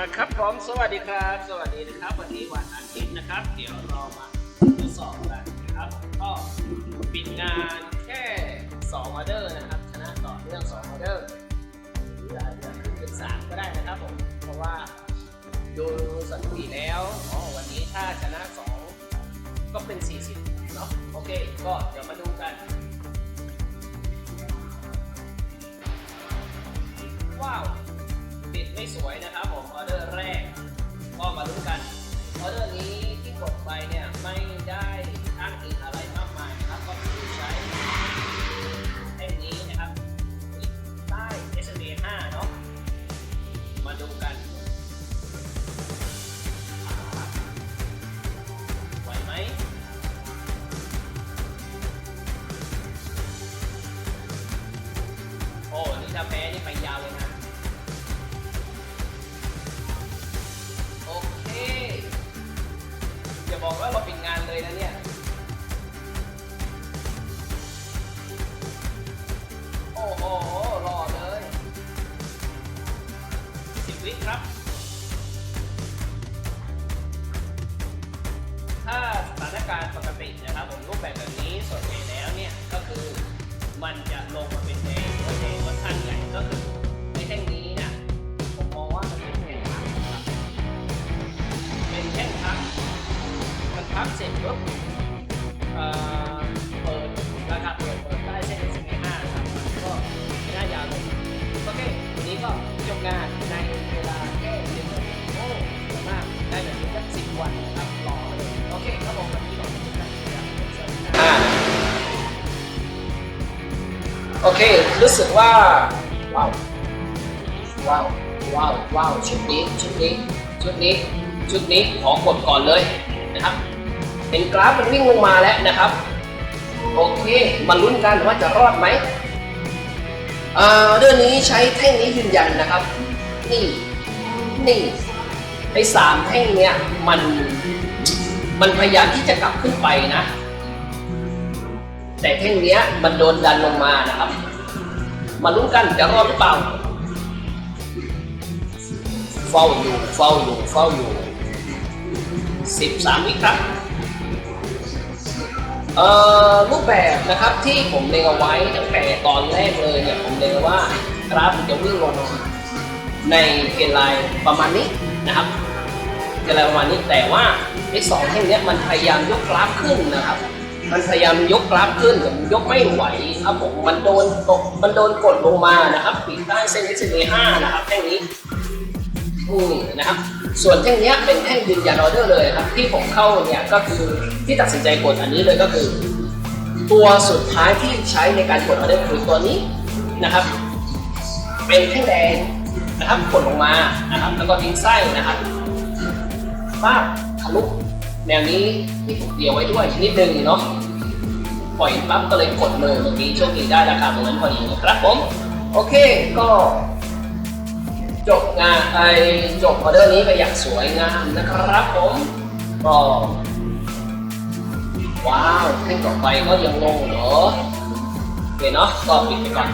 มาครับผมสวัสดีครับ สวัสดีนะครับ วันนี้วันอาทิตย์นะครับ เดี๋ยวเรามาทดสอบกันนะครับก็ปิดงานแค่2ออเดอร์นะครับ ชนะต่อเนื่อง2ออเดอร์หรืออาจจะขึ้นเป็น3ก็ได้นะครับผมเพราะว่าดูสถิติแล้วอ๋อวันนี้ถ้าชนะ 2 ก็เป็น 40เนาะโอเค ก็เดี๋ยวมาดูกันว้าวปิดไม่สวยนะครับ เดอร์แรก ก็มาลุ้นกันออเดอร์นี้ที่กดไปเนี่ยไม่ได้อ้างอิงอะไรมากมายนะครับก็คือใช้แท่งนี้นะครับใต้ SMA 5เนาะมาดูกันไหวไหมโอ้นี่ถ้าแพ้นี่ไปยาวเลยนะ ครับ ถ้าสถานการณ์ปกตินะครับผมรูปแบบแบบนี้ส่วนใหญ่แล้วเนี่ยก็คือมันจะลงมาเป็นแดงตัวแดงค่อนข้างใหญ่ก็คือในแท่งนี้นี่ยผมมองว่ามันเป็นแท่งพักครับเป็นแท่งพักมันพักเสร็จปุ๊บ โอเค รู้สึกว่า ว้าว ว้าว ว้าว ว้าว ชุดนี้ ชุดนี้ ชุดนี้ ชุดนี้ ขอกดก่อนเลยนะครับเห็นกราฟมันวิ่งลงมาแล้วนะครับ โอเค มาลุ้นกันว่าจะรอดไหมอ่าเรื่องนี้ใช้แท่งนี้ยืนยันนะครับ นี่ นี่ไอ้สามแท่งเนี้ยมัน มันพยายามที่จะกลับขึ้นไปนะ แต่แท่งเนี้ยมันโดนดันลงมานะครับ มาลุ้นกันจะรอดหรือเปล่า เฝ้าอยู่ เฝ้าอยู่ เฝ้าอยู่สิบสามวิครับเอ่อรูปแบบนะครับที่ผมเล็งเอาไว้ตั้งแต่ตอนแรกเลยเนี่ยผมเล็งว่ากราฟมันจะวิ่งลงในเกณฑ์ลน์ประมาณนี้นะครับเกณฑ์ไลน์ประมาณนี้แต่ว่าไอ้สองแท่งเนี้ยมันพยายามยกกราฟขึ้นนะครับ มันพยายามยกกราฟขึ้นแต่ยกไม่ไหวครับผมมันโดนตกมันโดนกดลงมานะครับปิดใต้เส้น SMA 5นะครับแท่งนี้อืมนะครับ ส่วนแท่งนี้เป็นแท่งยืนยันออเดอร์เลยครับ ที่ผมเข้าเนี่ยก็คือที่ตัดสินใจกดอันนี้เลยก็คือ ตัวสุดท้ายที่ใช้ในการกดออเดอร์คือตัวนี้นะครับ เป็นแท่งแดงนะครับกดลงมานะครับ แล้วก็ทิ้งไส้นะครับป้าทะลุ แนวนี้ที่ผมเตรียมไว้ด้วยชนิดหนึ่งเนาะปล่อยปั๊บก็เลยกดเลยเมื่อกี้โชคดีได้ราคาตรงนั้นพอดีนะครับผมโอเคก็จบงานไปจบออเดอร์นี้ไปอย่างสวยงามนะครับผมก็ว้าวแท่งต่อไปก็ยังลงเหรอโอเคเนาะก็ปิดไปก่อน